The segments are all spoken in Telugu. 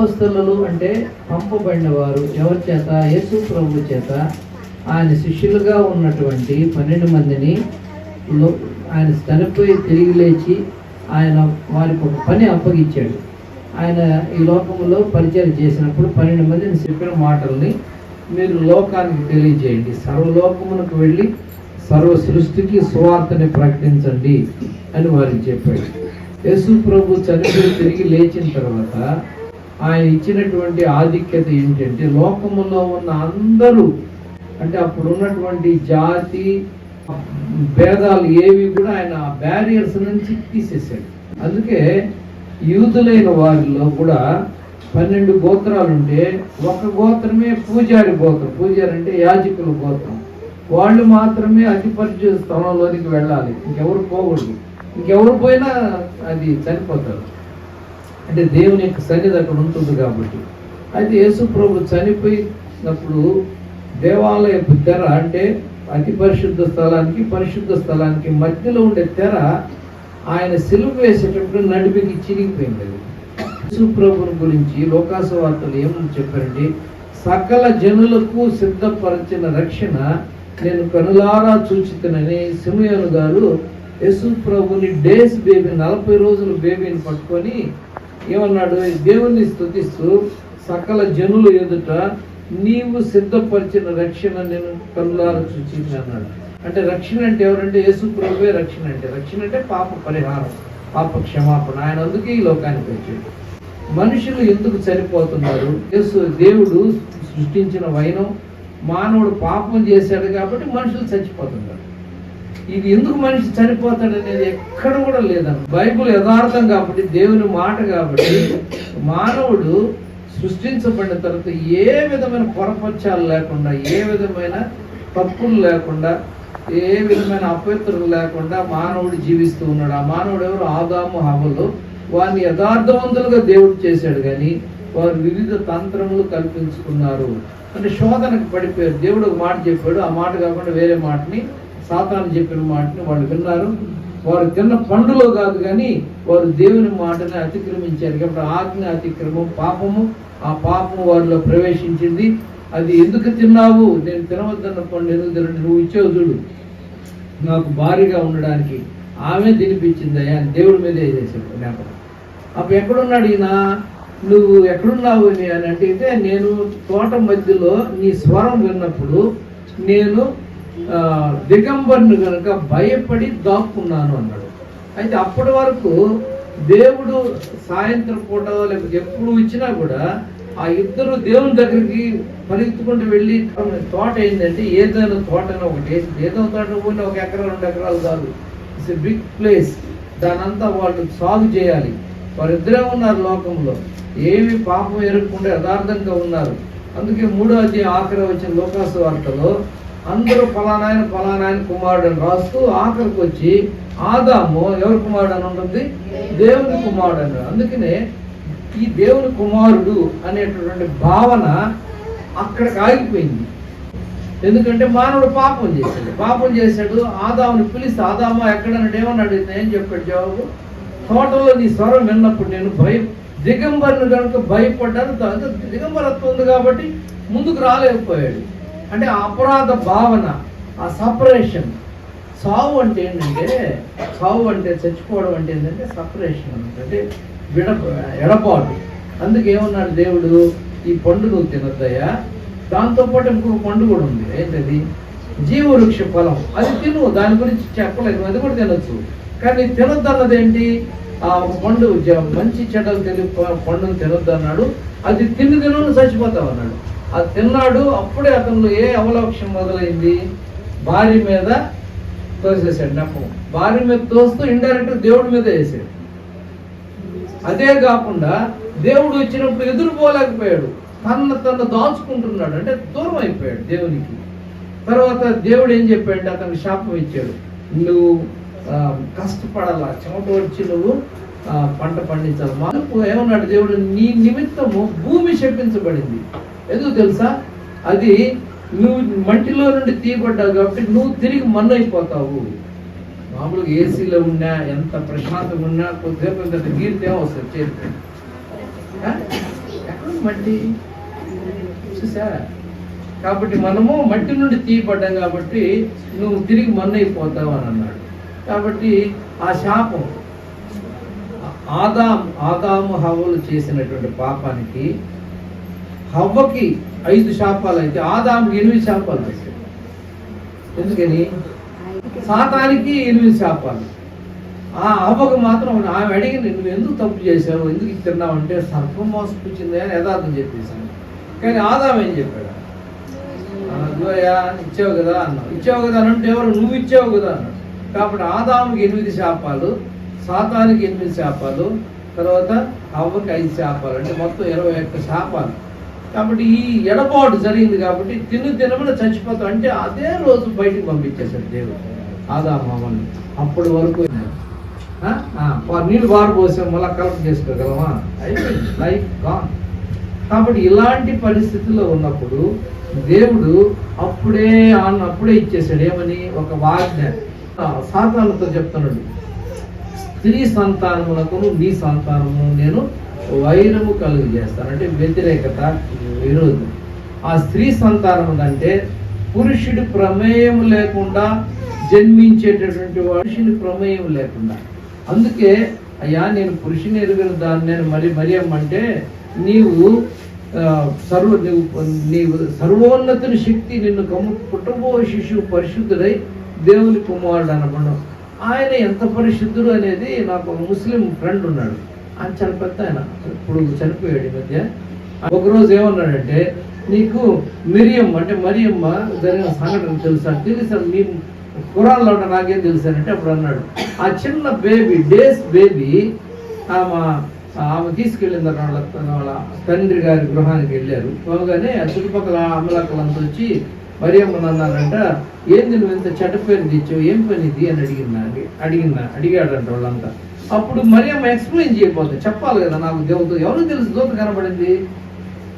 అపోస్తలులు అంటే పంపబడిన వారు ఎవరి చేత? యేసు ప్రభు చేత. ఆయన శిష్యులుగా ఉన్నటువంటి పన్నెండు మందిని లో- ఆయన చనిపోయి తిరిగి లేచి ఆయన వారికి ఒక పని అప్పగించాడు. ఆయన ఈ లోకంలో పరిచయం చేసినప్పుడు పన్నెండు మందిని చెప్పిన మాటల్ని మీరు లోకానికి తెలియజేయండి. సర్వలోకమునకు వెళ్ళి సర్వ సృష్టికి సువార్తని ప్రకటించండి అని వారికి చెప్పాడు. యేసు ప్రభు చనిపోయి తిరిగి లేచిన తర్వాత ఆయన ఇచ్చినటువంటి ఆధిక్యత ఏంటంటే లోకములో ఉన్న అందరూ అంటే అప్పుడు ఉన్నటువంటి జాతి భేదాలు ఏవి కూడా ఆయన బ్యారియర్స్ నుంచి తీసేసాడు అందుకే యూదులైన వారిలో కూడా పన్నెండు గోత్రాలు ఉంటే ఒక గోత్రమే పూజారి గోత్రం. పూజారి అంటే యాజకుల గోత్రం. వాళ్ళు మాత్రమే అతిపరిచయ స్థలంలోనికి వెళ్ళాలి. ఇంకెవరు పోకూడదు. ఇంకెవరు పోయినా అది చనిపోతారు. అంటే దేవుని యొక్క సన్నిధి అక్కడ ఉంటుంది కాబట్టి. అయితే యేసు ప్రభు చనిపోయినప్పుడు దేవాలయపు తెర అంటే అతి పరిశుద్ధ స్థలానికి పరిశుద్ధ స్థలానికి మధ్యలో ఉండే తెర ఆయన సిలువ వేసేటప్పుడు నడిపికి చిరిగిపోయింది యేసు ప్రభుని గురించి లోకాసు వార్తలు ఏమని చెప్పారంటే సకల జనులకు సిద్ధపరచిన రక్షణ నేను కనులారా చూచితనని సిమయోను గారు యేసు ప్రభుని డేస్ బేబీ నలభై రోజులు బేబీని పట్టుకొని ఏమన్నాడు? దేవుణ్ణి స్తుతిస్తూ సకల జనులు ఎదుట నీవు సిద్ధపరిచిన రక్షణ నేను కనులారు చూచింది అన్నాడు. అంటే రక్షణ అంటే ఎవరంటే యేసు ప్రభువే రక్షణ అంటే. రక్షణ అంటే పాప పరిహారం పాప క్షమాపణ. ఆయన అందుకే ఈ లోకానికి వచ్చాడు. మనుషులు ఎందుకు చనిపోతున్నారు? యేసు దేవుడు సృష్టించిన వైనం మానవుడు పాపం చేశాడు కాబట్టి మనుషులు చచ్చిపోతున్నారు. ఇది ఎందుకు మనిషి చనిపోతాడు అనేది ఎక్కడ కూడా లేదన్న బైబుల్ యథార్థం కాబట్టి దేవుని మాట కాబట్టి మానవుడు సృష్టించబడిన తర్వాత ఏ విధమైన పొరపచ్చాలు లేకుండా ఏ విధమైన తప్పులు లేకుండా ఏ విధమైన అపవిత్రులు లేకుండా మానవుడు జీవిస్తూ ఉన్నాడు. ఆ మానవుడు ఎవరు? ఆదాము హవలు. వారిని యథార్థవంతులుగా దేవుడు చేశాడు కానీ వారు వివిధ తంత్రములు కల్పించుకున్నారు. అంటే శోధనకు పడిపోయారు. దేవుడు ఒక మాట చెప్పాడు. ఆ మాట కాకుండా వేరే మాటని సాతాను చెప్పిన మాటని వాళ్ళు విన్నారు. వారు తిన్న పండులో కాదు కానీ వారు దేవుని మాటని అతిక్రమించారు. కాబట్టి ఆజ్ఞ అతిక్రమం పాపము ఆ పాపము వారిలో ప్రవేశించింది. అది ఎందుకు తిన్నావు? నేను తినవద్దన్న పండు ఎందుకు తినండి నువ్వు ఇచ్చావు చూడు. నాకు భారీగా ఉండడానికి ఆమె తినిపించిందయ్యా అని దేవుడి మీదే చేశాడు జ్ఞాపకం. అప్పుడు ఎక్కడున్నాడు ఈయన? నువ్వు ఎక్కడున్నావు అని అని అంటే నేను తోట మధ్యలో నీ స్వరం విన్నప్పుడు నేను దిగంబర్ను కనుక భయపడి దాక్కున్నాను అన్నాడు. అయితే అప్పటి వరకు దేవుడు సాయంత్రం పూట లేకపోతే ఎప్పుడు ఇచ్చినా కూడా ఆ ఇద్దరు దేవుని దగ్గరికి పరిగెత్తుకుంటూ వెళ్ళి తోట ఏంటంటే ఏదైనా తోటను ఒకటి వేసి ఏదో తోట పోయినా ఒక ఎకరా రెండు ఎకరాలు కాదు. ఇట్స్ ఎ బిగ్ ప్లేస్ దానంతా వాళ్ళు సాగు చేయాలి. వారిద్దరే ఉన్నారు లోకంలో. ఏమి పాపం ఎరగకుండా యథార్థంగా ఉన్నారు. అందుకే మూడో అధ్యాయం ఆఖరి వచ్చిన లోకాసు వార్తలో అందరూ ఫలానాయన ఫలానాయన కుమారుడు అని రాస్తూ ఆఖరికి వచ్చి ఆదాము ఎవరి కుమారుడు అని ఉంటుంది? దేవుని కుమారుడు అన్నాడు అందుకనే ఈ దేవుని కుమారుడు అనేటటువంటి భావన అక్కడికి ఆగిపోయింది. ఎందుకంటే మానవుడు పాపం చేశాడు. పాపం చేశాడు ఆదాముని పిలిచి ఆదామా ఎక్కడన్నాడు ఏమన్నాడు ఏం చెప్పాడు జవాబు? తోటలో నీ స్వరం విన్నప్పుడు నేను భయ దిగంబరిని కనుక భయపడ్డాను. దిగంబరత్వం ఉంది కాబట్టి ముందుకు రాలేకపోయాడు. అంటే ఆ అపరాధ భావన ఆ సపరేషన్ సావు అంటే ఏంటంటే సావు అంటే చచ్చిపోవడం అంటే ఏంటంటే సపరేషన్ అంటే విడ ఎడపాటు అందుకే ఏమన్నాడు దేవుడు ఈ పండు నువ్వు తినద్దయ్యా. దాంతోపాటు ఇంకొక పండు కూడా ఉంది. ఏంటది? జీవవృక్ష ఫలం. అది తిను దాని గురించి చెప్పలేదు అది కూడా తినొచ్చు. కానీ తినొద్దు అన్నది ఏంటి? ఆ పండు జ- మంచి చెడ్డలు తెలియ పండును తినొద్దు అన్నాడు అది తిని తిను చచ్చిపోతావు అన్నాడు అది తిన్నాడు అప్పుడే అతను ఏ అవలోక్షం మొదలైంది? భార్య మీద తోసేసాడు నెప్పం భార్య మీద తోస్తూ ఇండైరెక్ట్ దేవుడి మీద వేసాడు. అదే కాకుండా దేవుడు వచ్చినప్పుడు ఎదురుపోలేకపోయాడు. తన తను దాచుకుంటున్నాడు. అంటే దూరం అయిపోయాడు దేవునికి. తర్వాత దేవుడు ఏం చెప్పాడు అతనికి శాపం ఇచ్చాడు. నువ్వు కష్టపడాల కష్టపడాలా? చెమట వచ్చి నువ్వు పంట పండించాలి? మనకు ఏమన్నాడు దేవుడు? నీ నిమిత్తము భూమి శపించబడింది. ఎందుకు తెలుసా? అది నువ్వు మంటిలో నుండి తీయబడ్డావు కాబట్టి నువ్వు తిరిగి మన్ను అయిపోతావు మామూలుగా ఏసీలో ఉన్నా ఎంత ప్రశాంతంగా ఉన్నా కొద్దిసేపు ఇంత గీరితే వస్తుంది చేతి మట్టి? చూసా? కాబట్టి మనము మట్టి నుండి తీయబడ్డాం కాబట్టి నువ్వు తిరిగి మన్నైపోతావు అని అన్నాడు. కాబట్టి ఆ శాపం ఆదాం ఆదాము హవలు చేసినటువంటి పాపానికి హవ్వకి ఐదు శాపాలు అయితే ఆదాముకి ఎనిమిది శాపాలు వస్తాయి ఎందుకని? సాతానికి ఎనిమిది శాపాలు. ఆ అవ్వకు మాత్రం ఆమె అడిగింది నువ్వు ఎందుకు తప్పు చేశావు? ఎందుకు ఇది తిన్నావు? అంటే సర్పం మోసపుచ్చింది అని యథార్థం చెప్పేశాను కానీ ఆదాం ఏం చెప్పాడు? "ఆ, ఇచ్చావు కదా అన్నావు. ఇచ్చావు కదా అని అంటే ఎవరు? నువ్వు ఇచ్చావు కదా అన్నాడు కాబట్టి ఆదాముకి ఎనిమిది శాపాలు సాతానికి ఎనిమిది శాపాలు తర్వాత అవ్వకి ఐదు శాపాలు అంటే మొత్తం ఇరవై ఒక్క శాపాలు. కాబట్టి ఈ ఎడబాటు జరిగింది కాబట్టి తిను తినమని చచ్చిపోతాం. అంటే అదే రోజు బయటికి పంపించేశాడు దేవుడు. ఆదా మామల్ని అప్పటి వరకు ఆ? నీళ్ళు బారు పోసాం మళ్ళీ కలెక్ట్ చేసుకోగలమా? అయిపోయింది. లైఫ్ గాన్ కాబట్టి ఇలాంటి పరిస్థితుల్లో ఉన్నప్పుడు దేవుడు అప్పుడే ఆన్ అప్పుడే ఇచ్చేసాడు ఏమని? ఒక వాజ్ఞ ఆ, సాతానుతో చెప్తున్నాడు. స్త్రీ సంతానమునకు నీ సంతానము నేను వైరము కలుగు చేస్తాను అంటే వ్యతిరేకత విరోధం. ఆ స్త్రీ సంతానం అంటే పురుషుడి ప్రమేయం లేకుండా జన్మించేటటువంటి మనుషుని ప్రమేయం లేకుండా. అందుకే అయ్యా నేను పురుషుని ఎరుగని దాన్ని నేను మరి మరి అంటే నీవు సర్వ నీవు నీవు సర్వోన్నతుని శక్తి నిన్ను కమ్ము పుట్టబో శిశువు పరిశుద్ధుడై దేవుని కుమారుడు అనమాట ఆయన ఎంత పరిశుద్ధుడు అనేది నాకు ముస్లిం ఫ్రెండ్ ఉన్నాడు. ఆయన చాలా పెద్ద ఆయన ఇప్పుడు చనిపోయాడు ఈ మధ్య. ఒకరోజు ఏమన్నాడంటే నీకు మిరియమ్మ అంటే మరియమ్మ జరిగిన సంఘటన తెలుసా? తెలుసా? మీ కురాల్లో ఉన్న నాకేం తెలుసానంటే అప్పుడు అన్నాడు. ఆ చిన్న బేబీ డేస్ బేబీ ఆమె ఆమె తీసుకెళ్ళిన వాళ్ళ వాళ్ళ తండ్రి గారి గృహానికి వెళ్ళారు. పోగానే ఆ చుట్టుపక్కల అమలాకలంతా వచ్చి మరియమ్మని అన్నారంట ఏంది నువ్వు ఇంత చెడ్డ పేరు తెచ్చావు? ఏం పని ఇది? అని అడిగిన అడిగినా అడిగాడంట వాళ్ళంతా. అప్పుడు మరియమ్మ ఎక్స్ప్లెయిన్ చేయబోతుంది చెప్పాలి కదా నాకు దేవుడు ఎవరు తెలుసు దూత కనబడింది?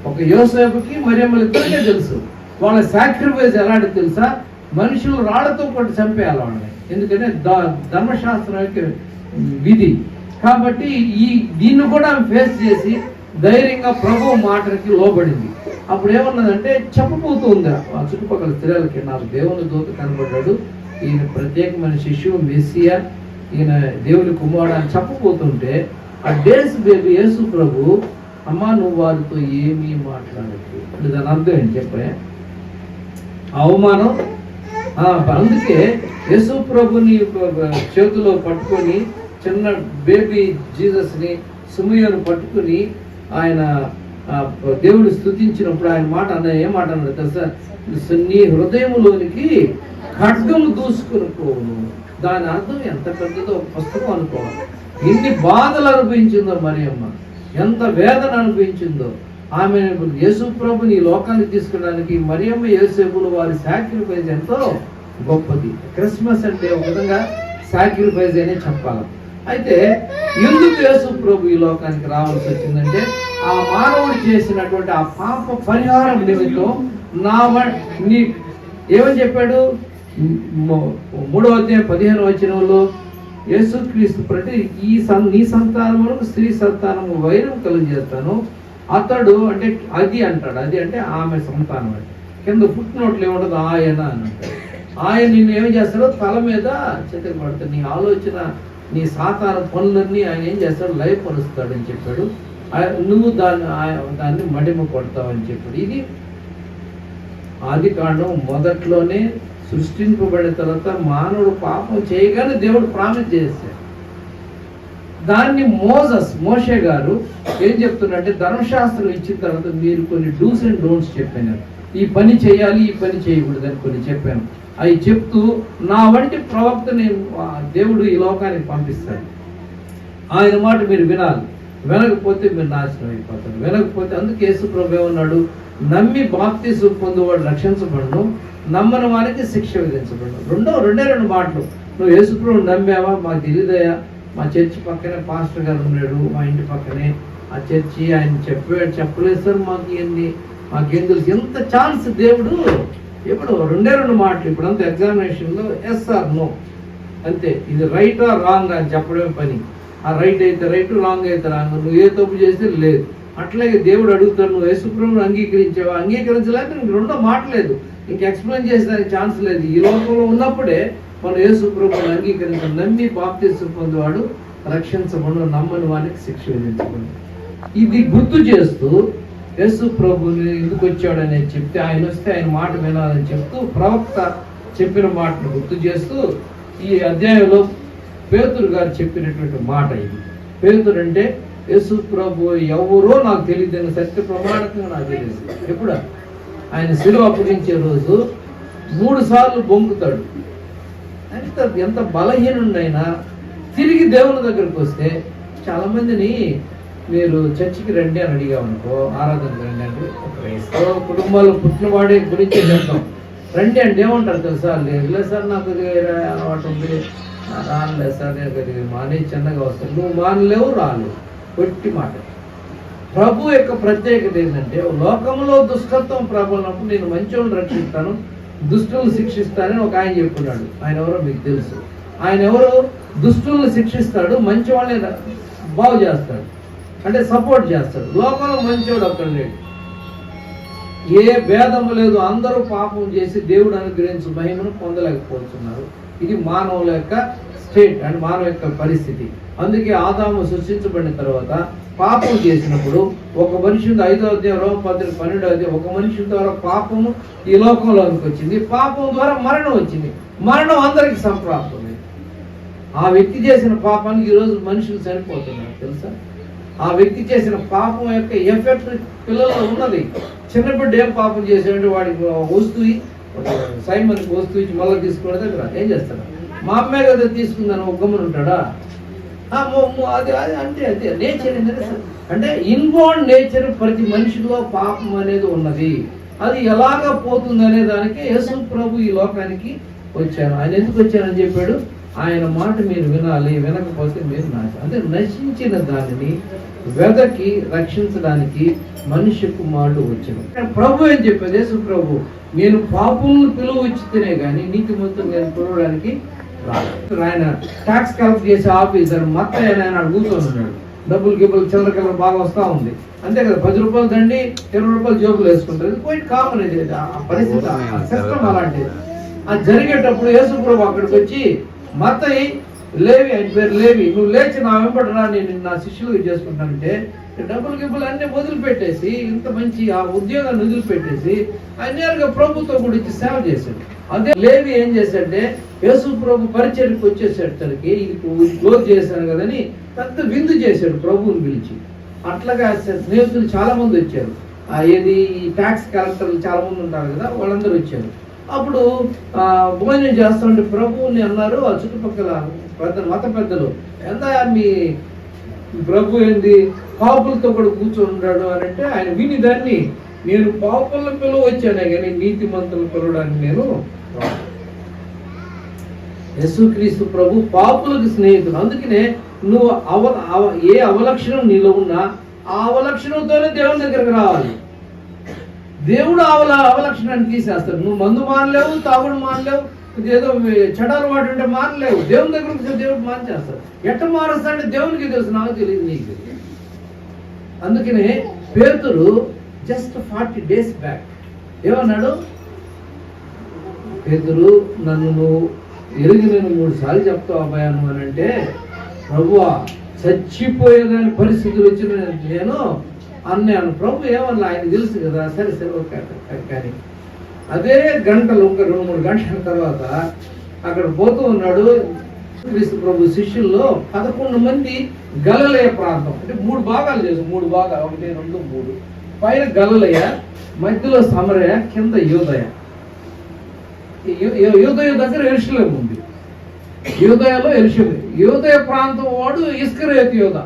ఒక యోసేపుకి మరియమ్మలు ఇద్దరికే తెలుసు. వాళ్ళ సాక్రిఫైస్ ఎలాంటి తెలుసా? మనుషులు రాళ్ళతో పాటు చంపేయాలి వాళ్ళని. ఎందుకంటే ద- ధర్మశాస్త్రం యొక్క విధి. కాబట్టి ఈ దీన్ని కూడా ఆమె ఫేస్ చేసి ధైర్యంగా ప్రభు మాటకి లోబడింది. అప్పుడు ఏమన్నదంటే చెప్పబోతూ ఉంది. ఆ చుట్టుపక్కల స్త్రీలకి నాకు దేవుని దూత కనబడ్డాడు. ఈయన ప్రత్యేకమైన శిష్యువు మెస్సియా. ఈయన దేవుని కుమారుడు అని చెప్పబోతుంటే ఆ డేస్ బేబీ యేసు ప్రభు అమ్మా నువ్వు వారితో ఏమీ మాట్లాడదు అంటే దాని అర్థం ఏంటి చెప్పే? అవమానం? అందుకే యేసు ప్రభుని చేతిలో పట్టుకొని చిన్న బేబీ జీసస్ని సుమయోను పట్టుకొని ఆయన దేవుడు స్థుతించినప్పుడు ఆయన మాట అన్న ఏం మాట అన్నాడు తెలుసా? నీ హృదయంలోనికి ఖడ్గము దూసుకుని పోవును దాని అర్థం ఎంత పెద్దదో పుస్తకం అనుకోవాలి. ఎన్ని బాధలు అనుభవించిందో మరియమ్మ. ఎంత వేదన అనిపించిందో ఆమె యేసు ప్రభుని ఈ లోకానికి తీసుకెళ్ళడానికి మరియమ్మ యేసేపులు వారి సాక్రిఫైస్ ఎంతో గొప్పది. క్రిస్మస్ అంటే ఒక విధంగా సాక్రిఫైస్ అనే చెప్పాలి. అయితే ఎందుకు యేసు ప్రభు ఈ లోకానికి రావాల్సి వచ్చిందంటే ఆ మానవుడు చేసినటువంటి ఆ పాప పరిహారం నిమిత్తం నా నీ ఏమని చెప్పాడు? మూడో అధ్యాయం పదిహేను వచనంలో యేసుక్రీస్తు ప్రతి ఈ సం నీ సంతానములకు స్త్రీ సంతానము వైరం కలుగజేస్తాను. అతడు అంటే అది అంటాడు. అది అంటే ఆమె సంతానం అంటే. కింద పుట్టినోట్లు ఏముండదు? ఆయన అని అంటాడు. ఆయన నిన్ను ఏం చేస్తాడో తల మీద చెత్త పడతాడు నీ ఆలోచన నీ సాతాన పనులన్నీ ఆయన ఏం చేస్తాడు? లయపరుస్తాడు అని చెప్పాడు నువ్వు దాన్ని దాన్ని మడిమ కొడతావు అని చెప్పాడు. ఇది ఆది కాండం మొదట్లోనే సృష్టింపబడిన తర్వాత మానవుడు పాపం చేయగానే దేవుడు ప్రామిస్ చేశాడు. దాన్ని మోజస్ మోషే గారు ఏం చెప్తున్నారంటే ధర్మశాస్త్రం ఇచ్చిన తర్వాత మీరు కొన్ని డూస్ అండ్ డోంట్స్ చెప్పాను. ఈ పని చేయాలి ఈ పని చేయకూడదు అని కొన్ని చెప్పాను. అవి చెప్తూ నా వంటి ప్రవక్తని ఆ, దేవుడు ఈ లోకానికి పంపిస్తాడు. ఆయన మాట మీరు వినాలి. వినకపోతే మీరు నాశనం అయిపోతారు. వినకపోతే అందుకే యేసు ప్రభు ఏమన్నాడు? నమ్మి బాప్తీసు పొందువాడు రక్షించబడను నమ్మని వారికి శిక్ష విధించబడను. రెండో రెండే రెండు మాటలు. నువ్వు యేసు ప్రభు నమ్మావా? మాకు తెలియదయా మా చర్చి పక్కనే పాస్టర్ గారు ఉన్నాడు మా ఇంటి పక్కనే. ఆ చర్చి ఆయన చెప్పాడు చెప్పలేదు సార్ మాకు ఏంది? మాకేం తెలుసు? ఎంత ఛాన్స్ దేవుడు? ఇప్పుడు రెండే రెండు మాటలు. ఇప్పుడు అంత ఎగ్జామినేషన్లో ఎస్ ఆర్ నో. అంతే. ఇది రైట్ రాంగ్ అని చెప్పడమే పని. ఆ రైట్ అయితే రైట్ రాంగ్ అయితే రాంగ్ నువ్వు ఏ తప్పు చేస్తే లేదు. అట్లాగే దేవుడు అడుగుతాడు నువ్వు యేసుప్రభుని అంగీకరించావా? అంగీకరించలేక నీకు రెండో మాట లేదు. ఇంక ఎక్స్ప్లెయిన్ చేసేదానికి ఛాన్స్ లేదు. ఈ లోకంలో ఉన్నప్పుడే మనం యేసుప్రభుని అంగీకరించి నమ్మి బాప్తీసం పొందేవాడు రక్షించబడు నమ్మని వానికి శిక్ష విధించబడు ఇది గుర్తు చేస్తూ యేసు ప్రభుని ఎందుకు వచ్చాడని చెప్తే ఆయన వస్తే ఆయన మాట వినాలని చెప్తూ ప్రవక్త చెప్పిన మాటను గుర్తు చేస్తూ ఈ అధ్యాయంలో పేతురు గారు చెప్పినటువంటి మాట ఇది. పేతురు అంటే యేసు ప్రభు ఎవరో నాకు తెలియదు సత్య ప్రమాణకంగా నాకు తెలియదు. ఎప్పుడు? ఆయన శిలువ అప్పగించే రోజు మూడు సార్లు బొంకుతాడు ఎంత ఎంత బలహీనుడైనా తిరిగి దేవుని దగ్గరికి వస్తే చాలా మందిని మీరు చర్చికి రండి అని అడిగామనుకో ఆరాధనకు రండి అంటే క్రైస్తవ కుటుంబాలు పుట్టినవాడే గురించి చెప్తాం. రండి అంటే ఏమంటారు తెలుసా? లేదు లేదు సార్ నాకు అలవాటు ఉంది. రానులేదు సార్ నేను మానే చిన్నగా వస్తాను. నువ్వు మానలేవు రాను. కొట్టి మాట. ప్రభు యొక్క ప్రత్యేకత ఏంటంటే లోకంలో దుష్టత్వం ప్రబలినప్పుడు నేను మంచివాళ్ళు రక్షిస్తాను దుష్టులను శిక్షిస్తానని ఒక ఆయన చెప్పుకున్నాడు ఆయన ఎవరో మీకు తెలుసు. ఆయన ఎవరు? దుష్టులను శిక్షిస్తాడు మంచి వాళ్ళని బాగు చేస్తాడు. అంటే సపోర్ట్ చేస్తాడు. లోకంలో మంచివాడు ఒక్కడు లేడు. ఏ భేదము లేదు. అందరూ పాపం చేసి దేవుడు అనుగ్రహించి మహిమను పొందలేకపోతున్నారు. ఇది మానవుల యొక్క స్టేట్ అండ్ మానవ యొక్క పరిస్థితి. అందుకే ఆదాము సృష్టించబడిన తర్వాత పాపం చేసినప్పుడు ఒక మనిషి ఐదో అధ్యాయంలో పద్దెనిమిది పన్నెండో అధ్యాయం ఒక మనిషి ద్వారా పాపము ఈ లోకంలోనికి వచ్చింది. పాపం ద్వారా మరణం వచ్చింది. మరణం అందరికి సంప్రాప్తమే ఆ వ్యక్తి చేసిన పాపానికి ఈరోజు మనుషులు చనిపోతున్నారు తెలుసా? ఆ వ్యక్తి చేసిన పాపం యొక్క ఎఫెక్ట్ పిల్లల్లో ఉన్నది. చిన్నప్పుడు ఏం పాపం చేసాడంటే వాడికి వస్తుంది సైమన్ వస్తువు ఇచ్చి మళ్ళీ తీసుకునే దగ్గర ఏం చేస్తాడు? మా అమ్మాయి కదా తీసుకుందని ఒక గమ్మున ఉంటాడా? అది అది అంటే అది నేచర్ ఏంటంటే అంటే ఇన్బోర్న్ నేచర్ ప్రతి మనిషిలో పాపం అనేది ఉన్నది. అది ఎలాగ పోతుంది అనే దానికి యేసు ప్రభు ఈ లోకానికి వచ్చాను ఆయన ఎందుకు వచ్చానని చెప్పాడు? ఆయన మాట మీరు వినాలి వినకపోతే మీరు నాశ అంటే నశించిన దానిని వెదకి రక్షించడానికి మనిషి కుమారుడు వచ్చాను ప్రభు ఏం చెప్పాడు? యేసు ప్రభు నేను పాపులను పిలువ ఇచ్చితేనే కానీ నీతి మొత్తం నేను పిలవడానికి. ఆయన ట్యాక్స్ కలెక్ట్ చేసే ఆఫీసర్ మత్త ఆయన కూర్చొని ఉన్నాడు. డబ్బులు గిబ్బులు చిల్లర బాగా వస్తా ఉంది. అంతే కదా పది రూపాయలు దండి ఇరవై రూపాయలు జోబులు వేసుకుంటారు. ఇది క్వైట్ కామన్ ఇది. ఆ పరిస్థితి ఆ సిస్టమ్ అలాంటిది. అది జరిగేటప్పుడు యేసుప్రభు అక్కడికి వచ్చి మత్తయి లేవి ఆయన పేరు లేవి. నువ్వు లేచి నా వెంబడరా నేను నా శిష్యులు చేసుకుంటానంటే డబ్బులు గిబ్బులు అన్ని వదిలిపెట్టేసి ఇంత మంచి ఆ ఉద్యోగాన్ని వదిలిపెట్టేసి ఆయన నేరుగా ప్రభుత్వం గురించి సేవ చేశాడు. అదే లేవి ఏం చేశాడంటే యేసు ప్రభు పరిచయకు వచ్చేసరికి ఇది క్లోజ్ చేశాను కదని పెద్ద విందు చేశాడు ప్రభువుని పిలిచి. అట్లాగా స్నేహితులు చాలా మంది వచ్చారు. ఆ ఏది ఈ ట్యాక్స్ కలెక్టర్లు చాలా మంది ఉంటారు కదా వాళ్ళందరూ వచ్చారు. అప్పుడు భోజనం చేస్తుంటే ప్రభువుని అన్నారు ఆ చుట్టుపక్కల పెద్ద మత పెద్దలు ఎంత మీ ప్రభు ఏంది? పాపులతో కూడా కూర్చొని ఉన్నాడు అని అంటే ఆయన విని దాన్ని నేను పాపుల పిలువ వచ్చానే కానీ నీతి మంతులు పిలవడానికి నేను యశుక్రీస్తు ప్రభు పాపులకు స్నేహితుడు. అందుకనే నువ్వు అవ అవ- ఏ అవలక్షణం నీలో ఉన్నా ఆ అవలక్షణంతోనే దేవుని దగ్గరకు రావాలి. దేవుడు అవల అవలక్షణాన్ని తీసేస్తాడు. నువ్వు మందు మానలేవు తాగుడు మానలేవు ఏదో చెడాలు వాటి ఉంటే మానలేవు. దేవుని దగ్గర దేవుడు మానేస్తాడు ఎట్ట మారుస్తాడంటే దేవునికి తెలుసు నాకు తెలియదు నీకు తెలియదు. అందుకనే పేతురు జస్ట్ ఫార్టీ డేస్ బ్యాక్ ఏమన్నాడు? పేతురు నన్ను నువ్వు ఎరిగి నేను మూడు సార్లు చెప్తావు అబ్బాయి అని అంటే ప్రభువా చచ్చిపోయేదాని పరిస్థితులు వచ్చిన నేను అన్నాను ప్రభు ఏమన్నా ఆయన తెలుసు కదా? సరే సరే ఓకే కానీ. అదే గంటలు ఒక రెండు మూడు గంటల తర్వాత అక్కడ పోతూ ఉన్నాడు క్రీస్తు ప్రభు శిష్యుల్లో పదకొండు మంది గలలయ ప్రాంతం. అంటే మూడు భాగాలు చేసి మూడు భాగాలు ఒకటి రెండు మూడు. పైన గలలయ మధ్యలో సమరయ కింద యోదయ. యోదయ దగ్గర ఎరుషులేం ఉంది. యోదయలో ఎరుషులే యోదయ ప్రాంతం వాడు ఇస్కరేత్ యోధ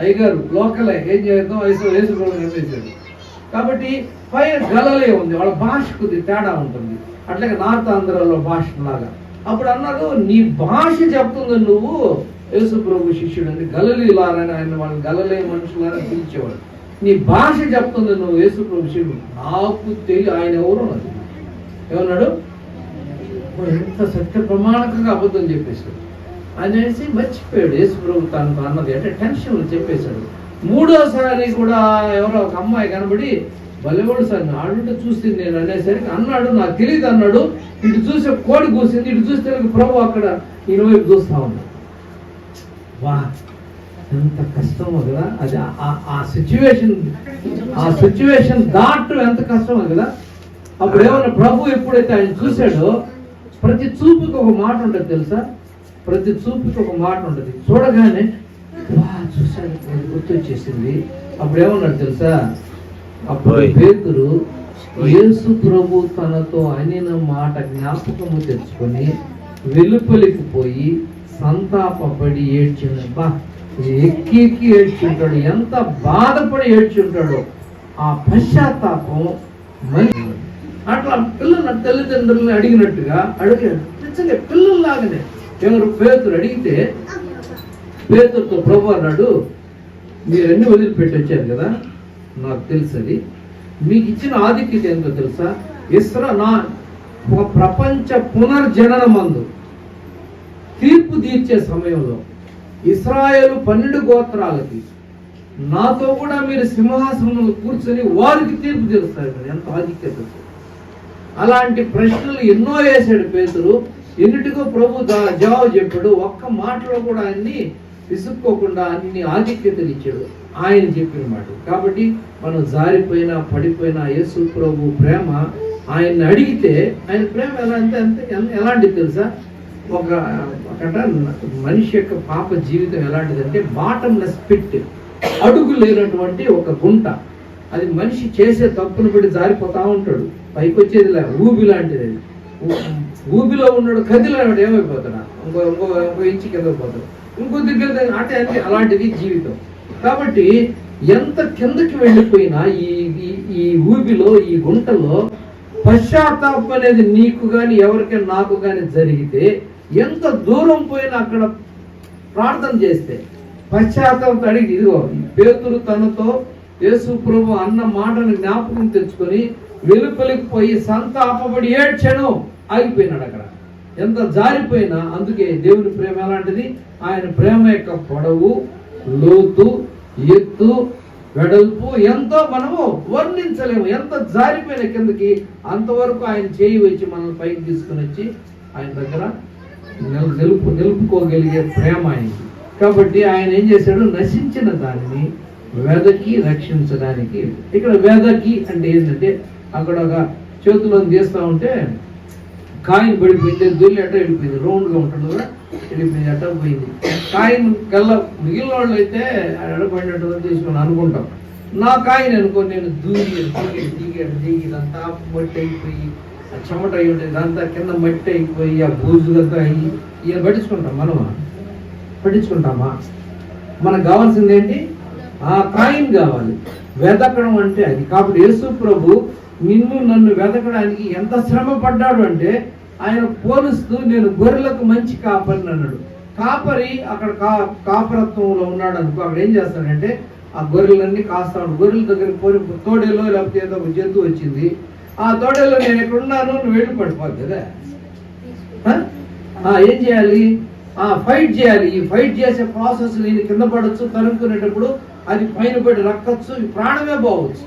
అయ్యగారు లోకలే ఏం చేద్దాం వయసు వేసు కనిపించారు కాబట్టి పైన గలలే ఉంది వాళ్ళ భాష కొద్ది తేడా ఉంటుంది. అట్లాగే నార్త్ ఆంధ్రాలో భాష లాగా అప్పుడు అన్నారు నీ భాష చెప్తుంది నువ్వు యేసు ప్రభు శిష్యుడు అని గలలీలారని ఆయన వాళ్ళని గలలే మనుషులని పిలిచేవాడు. నీ భాష చెప్తుంది నువ్వు యేసు ప్రభు శిష్యుడు. నాకు తెలియ ఆయన ఎవరు ఏమన్నాడు? ఎంత సత్య ప్రమాణకంగా అబద్ధం చెప్పేశాడు. అనేసి మర్చిపోయాడు యేసు ప్రభు తనకు అన్నది. అంటే టెన్షన్ చెప్పేశాడు. మూడోసారి కూడా ఎవరో ఒక అమ్మాయి కనబడి బలివాడు సార్ ఆడుంటే చూసింది నేను అనేసరికి అన్నాడు నాకు తెలియదు అన్నాడు. ఇటు చూసే కోడి కూసింది ఇటు చూస్తే ప్రభు అక్కడ ఈయన చూస్తా ఉన్నాడు. వా ఎంత కష్టమో కదా. అది ఆ- ఆ సిచ్యువేషన్ ఆ సిచ్యువేషన్ దాటం ఎంత కష్టమో కదా. అప్పుడు ఏమన్నా ప్రభు ఎప్పుడైతే ఆయన చూశాడో ప్రతి చూపుకి ఒక మాట ఉంటుంది తెలుసా? ప్రతి చూపుకి ఒక మాట ఉంటుంది చూడగానే వా అది గుర్తొచ్చేసింది. అప్పుడు ఏమన్నాడు తెలుసా? అప్పుడు. పేతురు యేసు ప్రభు తనతో అనిన మాట జ్ఞాపకము తెచ్చుకొని వెలుపలికి పోయి సంతాపపడి ఏడ్చిండు బా ఎక్కి ఎక్కి ఏడ్చుంటాడు. ఎంత బాధపడి ఏడ్చుంటాడో. ఆ పశ్చాత్తాపం అట్లా పిల్లల తల్లిదండ్రులను అడిగినట్టుగా అడిగాడు. నిజంగా పిల్లల్లాగానే. ఎవరు పేతురు అడిగితే పేతురుతో ప్రభు అన్నాడు మీరన్నీ వదిలిపెట్టి వచ్చారు కదా? నాకు తెలుసు అది. మీకు ఇచ్చిన ఆధిక్యత ఏంటో తెలుసా? ఇస్రా నా ఒక ప్రపంచ పునర్జనన మందు తీర్పు తీర్చే సమయంలో ఇస్రాయేలు పన్నెండు గోత్రాలకి నాతో కూడా మీరు సింహాసనంలో కూర్చొని వారికి తీర్పు తీరుస్తారు కదా? ఎంత ఆధిక్యత? అలాంటి ప్రశ్నలు ఎన్నో వేశాడు పేతురు. ఎన్నిటికో ప్రభు జవాబు చెప్పాడు. ఒక్క మాటలో కూడా అన్ని విసుక్కోకుండా అన్ని ఆధిక్యతలు ఇచ్చాడు ఆయన చెప్పిన మాట. కాబట్టి మనం జారిపోయినా పడిపోయినా యేసు ప్రభు ప్రేమ ఆయన్ని అడిగితే ఆయన ప్రేమ ఎలా అంటే అంతే. ఎలాంటిది తెలుసా? ఒక ఒకట మనిషి యొక్క పాప జీవితం ఎలాంటిదంటే బాటంలెస్ పిట్ అడుగు లేనటువంటి ఒక గుంట. అది మనిషి చేసే తప్పును బట్టి జారిపోతూ ఉంటాడు. పైకి వచ్చేది లే ఊబి లాంటిది అది. ఊ- ఊబిలో ఉన్నాడు కదిలినాడు ఏమైపోతున్నాడు ఇంకో ఇంకో ఇంకో ఇంచి కింద పోతాడు. ఇంకో దగ్గర అంటే అంటే అలాంటిది జీవితం. కాబట్టి ఎంత కిందకి వెళ్ళిపోయినా ఈ ఈ- ఊబిలో ఈ గుంటలో పశ్చాత్తాపం అనేది నీకు కానీ ఎవరికైనా నాకు కానీ జరిగితే ఎంత దూరం పోయినా అక్కడ ప్రార్థన చేస్తే పశ్చాత్తాపం అడిగి ఇదిగో పేతురు తనతో యేసు ప్రభు అన్న మాటను జ్ఞాపకం తెచ్చుకొని వెలుపలికి పోయి సంతాపడి ఏడ్చను. ఆగిపోయినాడు అక్కడ. ఎంత జారిపోయినా అందుకే దేవుని ప్రేమ ఎలాంటిది? ఆయన ప్రేమ యొక్క పొడవు లోతు ఎత్తు వెడల్పు ఎంతో మనము వర్ణించలేము. ఎంత జారిపోయిన కిందకి అంతవరకు ఆయన చేయి వచ్చి మనల్ని పైకి తీసుకుని వచ్చి ఆయన దగ్గర నిల్- నిలుపు నిలుపుకోగలిగే ప్రేమ ఆయనకి. కాబట్టి ఆయన ఏం చేశాడు? నశించిన దానిని వెదకి రక్షించడానికి ఇక్కడ వెదకి అంటే ఏంటంటే అక్కడ ఒక చేతిలో తీస్తా ఉంటే కాయిన్ పడిపోయింది దుల్లి అట్ట వెళ్ళిపోయింది. రౌండ్గా ఉంటుంది కదా వెళ్ళిపోయింది అట్ట పోయింది. కాయిన్ కల్లా మిగిలిన వాళ్ళు అయితే ఎడబడినట్టు తీసుకుని అనుకుంటాం. నా కాయిన్ అనుకో నేను దూరి దూరి దిగాడు దిగి ఇదంతా మట్టి అయిపోయి ఆ చెమట అయి ఉంటుంది ఇదంతా కింద మట్టి అయిపోయి ఆ బూజులతో అయ్యి ఇక పట్టించుకుంటాం మనమా. పట్టించుకుంటామా? మనకు కావాల్సింది ఏంటి? ఆ కాయిన్ కావాలి. వెతకడం అంటే అది. కాబట్టి యేసు ప్రభు నిన్ను నన్ను వెతకడానికి ఎంత శ్రమ పడ్డాడు అంటే ఆయన పోలుస్తూ నేను గొర్రెలకు మంచి కాపరిని అన్నాడు. కాపరి అక్కడ కా కాపరత్వంలో ఉన్నాడు అనుకో అక్కడ ఏం చేస్తాడంటే ఆ గొర్రెలన్నీ కాస్తాడు. గొర్రెల దగ్గర పోయి తోడేలో లేకపోతే ఏదో ఒక జంతువు వచ్చింది. ఆ తోడేలో నేను ఎక్కడ ఉన్నాను నువ్వు వెళ్ళి పడిపోద్ది కదా. ఆ? ఏం చేయాలి? ఆ ఫైట్ చేయాలి. ఈ ఫైట్ చేసే ప్రాసెస్ నేను కింద పడవచ్చు తరుక్కునేటప్పుడు అది పైన పడి రక్కచ్చు ప్రాణమే బాగొచ్చు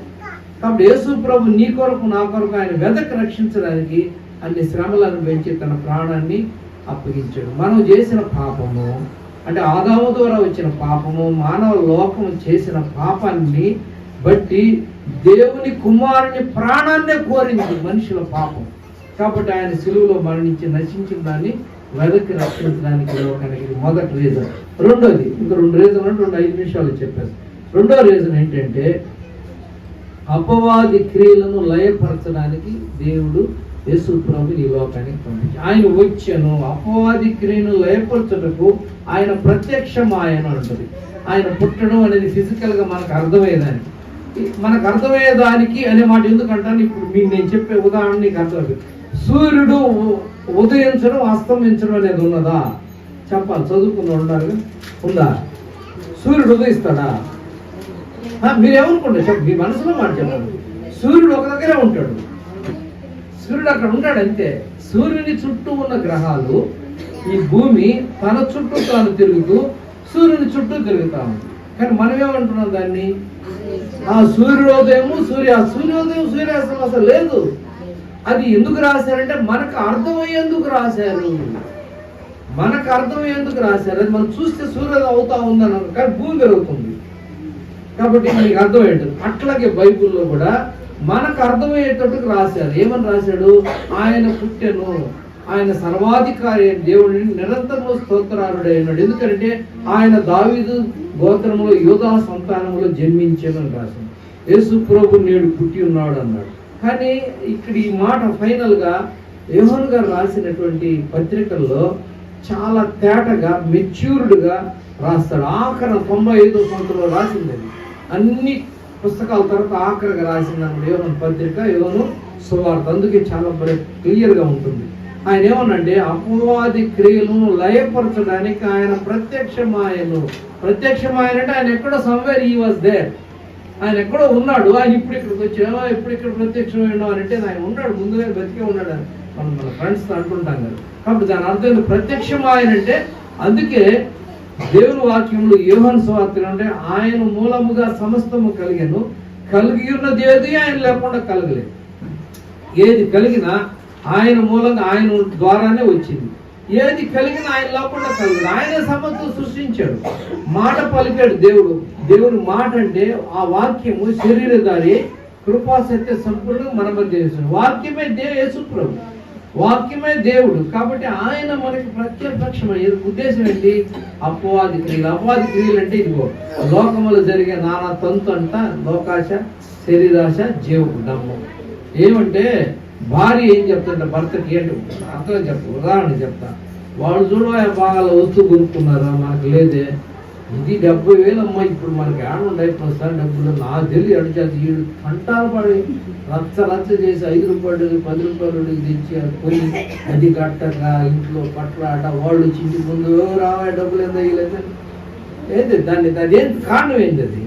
కాబట్టి యేసు ప్రభు నీ కొరకు నా కొరకు ఆయన వెదకు రక్షించడానికి అన్ని శ్రమలను పెంచి తన ప్రాణాన్ని అప్పగించాడు. మనం చేసిన పాపము అంటే ఆదాము ద్వారా వచ్చిన పాపము మానవ లోకం చేసిన పాపాన్ని బట్టి దేవుని కుమారుని ప్రాణాన్నే కోరింది మనుషుల పాపం. కాబట్టి ఆయన సులువులో మరణించి నశించిన దాన్ని వెదకి రక్షించడానికి లోకానికి మొదటి రీజన్ రెండోది ఇంక రెండు రీజన్ అంటే రెండు ఐదు నిమిషాలు చెప్పారు రెండో రీజన్ ఏంటంటే అపవాది క్రియలను లయపరచడానికి దేవుడు యేసు ప్రభు ఈ లోకానికి పంపించి ఆయన వచ్చాను. అపవాది క్రియను లయపరచుటకు ఆయన ప్రత్యక్షం ఆయన అంటది ఆయన పుట్టడం అనేది ఫిజికల్గా మనకు అర్థమయ్యేదానికి. మనకు అర్థమయ్యేదానికి అనే మాట ఎందుకంటాను? ఇప్పుడు మీకు నేను చెప్పే ఉదాహరణ నీకు అర్థమైంది సూర్యుడు ఉదయించడం అస్తమించడం అనేది ఉన్నదా? చెప్పాలి. చదువుకున్న ఉండాలి ఉందా? సూర్యుడు ఉదయిస్తాడా? మీరేమనుకోండి? చెప్పు మీ మనసులో మాట చెప్పండి. సూర్యుడు ఒక దగ్గరే ఉంటాడు. సూర్యుడు అక్కడ ఉంటాడు అంతే సూర్యుని చుట్టూ ఉన్న గ్రహాలు ఈ భూమి తన చుట్టూ తాను తిరుగుతూ సూర్యుని చుట్టూ తిరుగుతా ఉంది కానీ మనమేమంటున్నాం దాన్ని? ఆ సూర్యోదయము సూర్య సూర్యోదయం సూర్యాస్తమం అసలు లేదు. అది ఎందుకు రాశారంటే మనకు అర్థమయ్యేందుకు రాశారు. మనకు అర్థమయ్యేందుకు రాశారు. అది మనం చూస్తే సూర్యోదయం అవుతా ఉందన్నారు కానీ భూమి పెరుగుతుంది. కాబట్టి మీకు అర్థమయ్యేటట్టు అట్లాగే బైబిల్లో కూడా మనకు అర్థమయ్యేటట్టుకు రాశారు. ఏమని రాశాడు? ఆయన పుట్టెను ఆయన సర్వాధికారి దేవుడిని నిరంతరము స్తోత్రారుడు అయినాడు ఎందుకంటే ఆయన దావీదు గోత్రములో యోధా సంతానములో జన్మించానని రాశాడు. యేసు ప్రభు నేడు పుట్టి ఉన్నాడు అన్నాడు. కానీ ఇక్కడ ఈ మాట ఫైనల్గా యోహన్ గారు రాసినటువంటి పత్రికల్లో చాలా తేటగా మెచ్యూర్డ్గా రాస్తాడు. ఆఖరి తొంభై ఐదో సంవత్సరంలో రాసింది అది. అన్ని పుస్తకాల తర్వాత ఆఖరిగా రాసిన యోహన్ పత్రిక యోను సువార్త. అందుకే చాలా క్లియర్గా ఉంటుంది. ఆయన ఏమనంటే అపవాది క్రియలను లయపరచడానికి ఆయన ప్రత్యక్షమాయను. ప్రత్యక్షమాయన అంటే ఆయన ఎక్కడో సమ్వేర్ ఈ వాజ్ దేర్ ఆయన ఎక్కడో ఉన్నాడు. ఆయన ఇప్పుడు ఇక్కడికి వచ్చావా ఇప్పుడు ఇక్కడ ప్రత్యక్షమైన అని అంటే ఆయన ఉన్నాడు. ముందుగా బతికే ఉన్నాడు అని మనం మన ఫ్రెండ్స్ అంటుంటాం కదా. కాబట్టి దాని అర్థం ప్రత్యక్షం ఆయన అంటే అందుకే దేవుని వాక్యంలో యోహన్ స్వార్థం అంటే ఆయన మూలముగా సమస్తము కలిగాను. కలిగి ఉన్నది ఏది ఆయన లేకుండా కలగలేదు. ఏది కలిగినా ఆయన మూలంగా ఆయన ద్వారానే వచ్చింది. ఏది కలిగిన ఆయన లేకుండా కలిగింది ఆయన సమస్తం సృష్టించాడు. మాట పలికాడు దేవుడు. దేవుడు మాట అంటే ఆ వాక్యము శరీరధారి కృపా సత్య సంపూర్ణంగా మన మధ్య వాక్యమే వాక్యమే దేవ యేసుప్రభు. వాక్యమే దేవుడు. కాబట్టి ఆయన మనకి ప్రత్యక్షం ఉద్దేశం ఏంటి? అపవాది క్రియలు. అపవాది క్రియలు అంటే ఇదిగో లోకములు జరిగే నానా తంతు అంట లోకాశ శరీరాశ జీవకు డమ్మం ఏమంటే భార్య ఏం చెప్తుంటే భర్తకి ఏంటి? అర్థం చెప్తా ఉదాహరణ చెప్తా. వాళ్ళు చూడ బాగా ఒత్తు కొనుక్కున్నారా? మనకు లేదే. ఇది డెబ్బై వేలు అమ్మా ఇప్పుడు మనకి ఏడ ఉన్నాయి? ప్రస్తుతం డబ్బులు నాకు తెలియదు అడిచేది వీడు కంటాలు పడి లచ్చ లచ్చ చేసి ఐదు రూపాయలు పది రూపాయలు తెచ్చి పోయి అది కట్టక ఇంట్లో పట్లాట వాళ్ళు చింటి ఇంటి ముందు రావా డబ్బులు ఎంత ఇవ్వలేదు దాన్ని అదేం కారణం ఏంటి అది?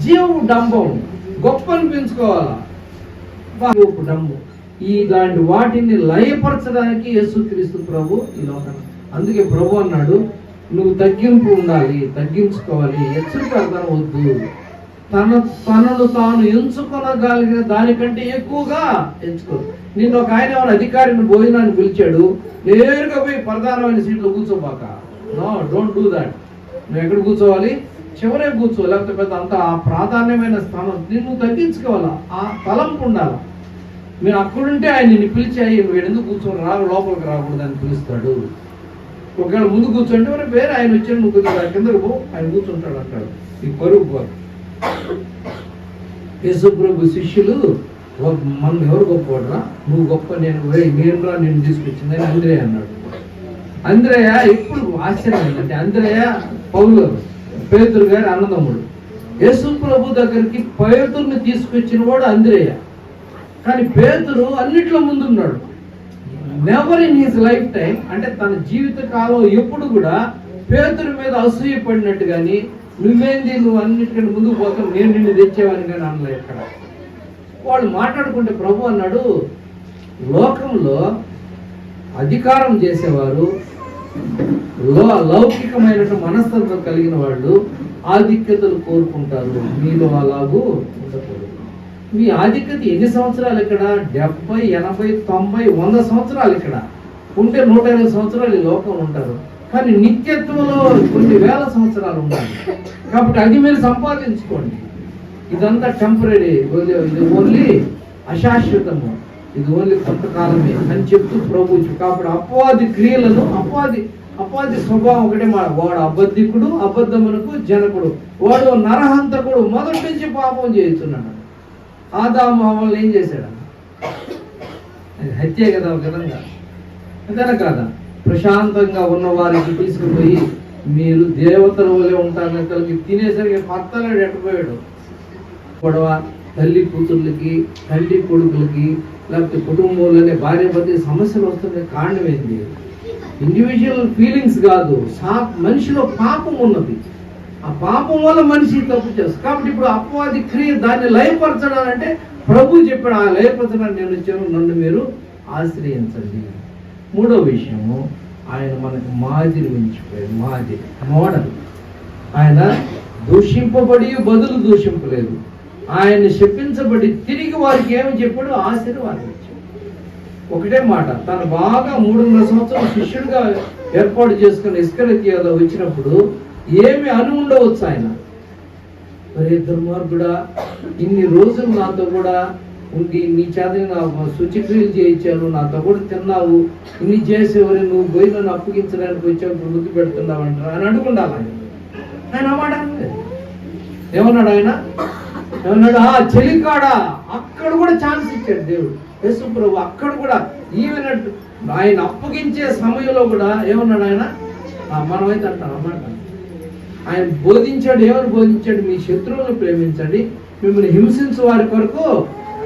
జీవం డంబం. గొప్ప అనిపించుకోవాలా? జీవపు డంబం. ఇలాంటి వాటిని లయపరచడానికి యేసుక్రీస్తు ప్రభు ఈ లోకం. అందుకే ప్రభు అన్నాడు నువ్వు తగ్గింపు ఉండాలి తగ్గించుకోవాలి. హెచ్చరికర్థం వద్దు. తన తనను తాను ఎంచుకోనగలిగిన దానికంటే ఎక్కువగా ఎంచుకో. నిన్న ఒక ఆయన ఎవరు అధికారిని భోజనాన్ని పిలిచాడు నేరుగా పోయి ప్రధానమైన సీట్లో కూర్చోబాక. No don't do that. నువ్వు ఎక్కడ కూర్చోవాలి? చివరే కూర్చో. లేకపోతే పెద్ద అంత ఆ ప్రాధాన్యమైన స్థానం నిన్ను తగ్గించుకోవాలా? ఆ తలంపు ఉండాలి? మీరు అక్కడుంటే ఆయన నిన్ను పిలిచి అయ్యి నువ్వు ఎందుకు కూర్చొని రా లోపలికి రాకూడదు అని పిలుస్తాడు. ఒకవేళ ముందు కూర్చుంటే మరి వేరే ఆయన వచ్చాడు నువ్వు కొద్దిగా కిందకు పో ఆయన కూర్చుంటాడు అంటాడు. ఈ పరుగు పోరు యేసుప్రభు శిష్యులు మనం ఎవరు గొప్పవాడరా నువ్వు గొప్ప నేను నేను రా నేను తీసుకొచ్చిందని అంద్రయ్య అన్నాడు. అంద్రయ్య ఎప్పుడు ఆశ్చర్యం ఏంటంటే అంద్రయ్య పౌలు పేతురు గారి అన్నదమ్ముడు. యేసు ప్రభు దగ్గరికి పేతుర్ని తీసుకొచ్చిన వాడు అంద్రయ్య కానీ పేతురు అన్నిట్లో ముందున్నాడు. Never in his life time అంటే తన జీవిత కాలం ఎప్పుడు కూడా పేతురు మీద అసూయ పడినట్టు కానీ నువ్వేంది? నువ్వు అన్నిటికంటే ముందుకు పోతావు. నేను నిన్ను తెచ్చేవాని కానీ అనలేదు ఎక్కడ వాళ్ళు మాట్లాడుకుంటే ప్రభు అన్నాడు లోకంలో అధికారం చేసేవారు లో లౌకికమైనటువంటి మనస్తత్వం కలిగిన వాళ్ళు ఆధిక్యతలు కోరుకుంటారు. మీలో అలాగూ ఉండకూడదు. మీ ఆధిక్యత ఎన్ని సంవత్సరాలు ఇక్కడ? డెబ్బై ఎనభై తొంభై వంద సంవత్సరాలు ఇక్కడ. ఉంటే నూట ఇరవై సంవత్సరాలు ఈ లోకం ఉంటారు. కానీ నిత్యత్వంలో కొన్ని వేల సంవత్సరాలు ఉండాలి. కాబట్టి అది మీరు సంపాదించుకోండి. ఇదంతా టెంపరీ ఇది ఓన్లీ అశాశ్వతము. ఇది ఓన్లీ కొంతకాలమే అని చెప్తూ ప్రభు కాబట్టి అపవాది క్రియలను అపవాది అపవాది స్వభావం ఒకటే మా వాడు అబద్ధికుడు అబద్ధమునకు జనకుడు. వాడు నరహంతకుడు. మొదటి నుంచి పాపం చేస్తున్నాడు. ఆదాము మామూలు ఏం చేశాడు? అది హత్యే కదా ఒక విధంగా. అంతేనా కాదా? ప్రశాంతంగా ఉన్న వారికి తీసుకుపోయి మీరు దేవతల వలె ఉంటారని కలిగి తినేసరికి భర్తలు ఎట్టపోయాడు గొడవ తల్లి కూతుర్లకి తల్లి కొడుకులకి లేకపోతే కుటుంబంలోనే భార్య భర్త సమస్యలు వస్తున్న కారణం ఏంటి? ఇండివిజువల్ ఫీలింగ్స్ కాదు. సా మనిషిలో పాపం ఉన్నది. ఆ పాపం వల్ల మనిషి తప్పు చేస్తుంది. కాబట్టి ఇప్పుడు అపవాది క్రియ దాన్ని లయపరచడాలంటే ప్రభు చెప్పాడు ఆ లయపరచడానికి నేను వచ్చాను నన్ను మీరు ఆశ్రయించండి. మూడో విషయము ఆయన మనకు మాదిరి ఉంచిపోయాడు. మాదిరి మోడల్. ఆయన దూషింపబడి బదులు దూషింపలేదు. ఆయన శపించబడి తిరిగి వారికి ఏమి చెప్పాడు? ఆశీర్వాదం ఒకటే మాట తను బాగా మూడున్నర సంవత్సరం శిష్యుడిగా ఏర్పాటు చేసుకున్న ఇస్కరతీయాలో వచ్చినప్పుడు ఏమి అను ఉండవచ్చు ఆయన. మరి దుర్మార్గుడా ఇన్ని రోజులు నాతో కూడా ఉండి నీ చేత నా శుచిక్రియలు చేయించాను నాతో కూడా తిన్నావు ఇన్ని చేసేవరి నువ్వు పోయి నన్ను అప్పగించడానికి వచ్చావు ముద్దు పెడుతున్నావు అంటారు అని అనుకుండాలి ఆయన. ఆయన మాట. ఏమన్నాడు ఆయన? ఏమన్నాడు? ఆ చెలికాడా అక్కడ కూడా ఛాన్స్ ఇచ్చాడు దేవుడు. యేసు ప్రభు అక్కడ కూడా ఈవెన్ ఆయన అప్పగించే సమయంలో కూడా ఏమన్నాడు ఆయన? మనమైతే అంటాం అన్నమాట ఆయన బోధించాడు ఏమని బోధించాడు? మీ శత్రువులను ప్రేమించండి. మిమ్మల్ని హింసించు వారి కొరకు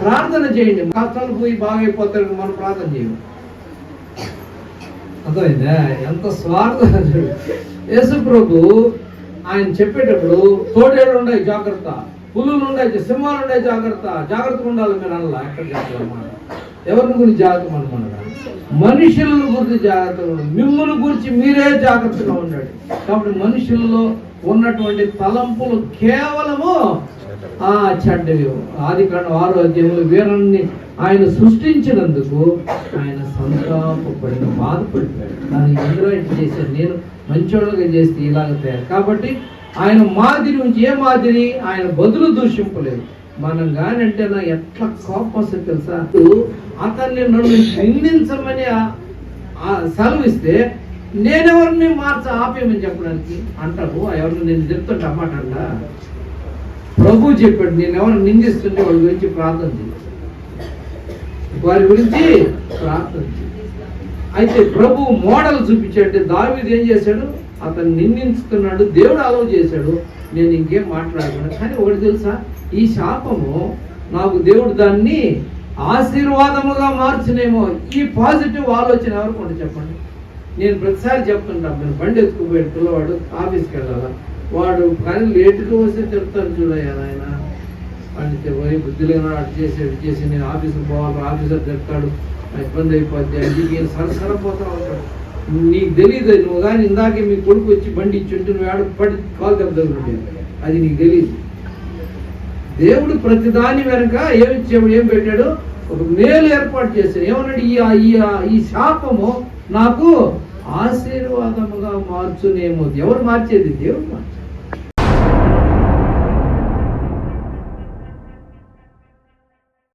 ప్రార్థన చేయండి. కష్టాలు పోయి బాగైపోతారు మనం ప్రార్థన చేయండి అర్థమైందా? ఎంత స్వార్థం యేసు ప్రభు ఆయన చెప్పేటప్పుడు తోడేళ్ళు ఉన్నాయి జాగ్రత్త. పులులు ఉన్నాయి సింహాలు ఉన్నాయి జాగ్రత్త. జాగ్రత్తగా ఉండాలి మీరు అనలా? ఎక్కడ జాగ్రత్త ఎవరిని గురించి జాగ్రత్త అనుకున్నాడు మనుషులను గురించి జాగ్రత్తగా ఉండాలి మిమ్మల్ని గురించి మీరే జాగ్రత్తగా ఉండండి. కాబట్టి మనుషుల్లో ఉన్నటువంటి తలంపులు కేవలము ఆ చెడ్డవి. ఆది కాండం ఆరో అధ్యాయంలో వీరాన్ని ఆయన సృష్టించినందుకు ఆయన సంతాపపడిన బాధపడిపోయాడు. దాన్ని ఎందులో చేశాను నేను మంచోళ్ళగా చేస్తే ఇలాగ తయారు. కాబట్టి ఆయన మాదిరి నుంచి ఏ మాదిరి ఆయన బదులు దూషింపలేదు. మనం కానంటే నా ఎట్లా కోపం వస్తుంది తెలుసా? అతన్ని నన్ను నిందించమని ఆ- సెలవిస్తే నేనెవరిని మార్చ ఆపేయమని చెప్పడానికి అంటారు. ఎవరిని నేను చెప్తుంటే అన్నమాట అంట ప్రభు చెప్పాడు నేను ఎవరు నిందిస్తుంటే వాళ్ళ గురించి ప్రార్థన వారి గురించి ప్రార్థన అయితే ప్రభు మోడల్ చూపించాడు దావిది ఏం చేశాడు? అతను నిందిస్తున్నాడు దేవుడు అలవ్ చేశాడు నేను ఇంకేం మాట్లాడకుండా కానీ ఒకటి తెలుసా? ఈ శాపము నాకు దేవుడు దాన్ని ఆశీర్వాదముగా మార్చినేమో. ఈ పాజిటివ్ ఆలోచన ఎవరికి ఉంటుంది చెప్పండి? నేను ప్రతిసారి చెప్తుంటా నేను బండి ఎత్తుకుపోయాడు పిల్లవాడు ఆఫీస్కి వెళ్ళాలా? వాడు కానీ లేటుగా వస్తే చెప్తాను చూడయ్యా ఆయన వాడిని పోయి బుద్ధి లేని అటు చేసి అటు చేసి నేను ఆఫీస్కి పోవాలి ఆఫీసర్ చెప్తాడు ఇబ్బంది అయిపోద్ది అది నేను సరసర పోతా ఉంటాడు నీకు తెలియదు నువ్వు కానీ ఇందాకే మీ కొడుకు వచ్చి బండి ఇచ్చుంటే నువ్వు ఆడ పడి కాలు దగ్గర అది నీకు తెలియదు దేవుడు ప్రతిదాని వెనక ఏమి ఇచ్చాడు ఏం పెట్టాడు? ఒక మేలు ఏర్పాటు చేశాడు. ఏమన్నాడు? ఈ ఈ శాపము నాకు ఆశీర్వాదముగా మార్చునేమో ఎవరు మార్చేది? దేవుడు మార్చేది.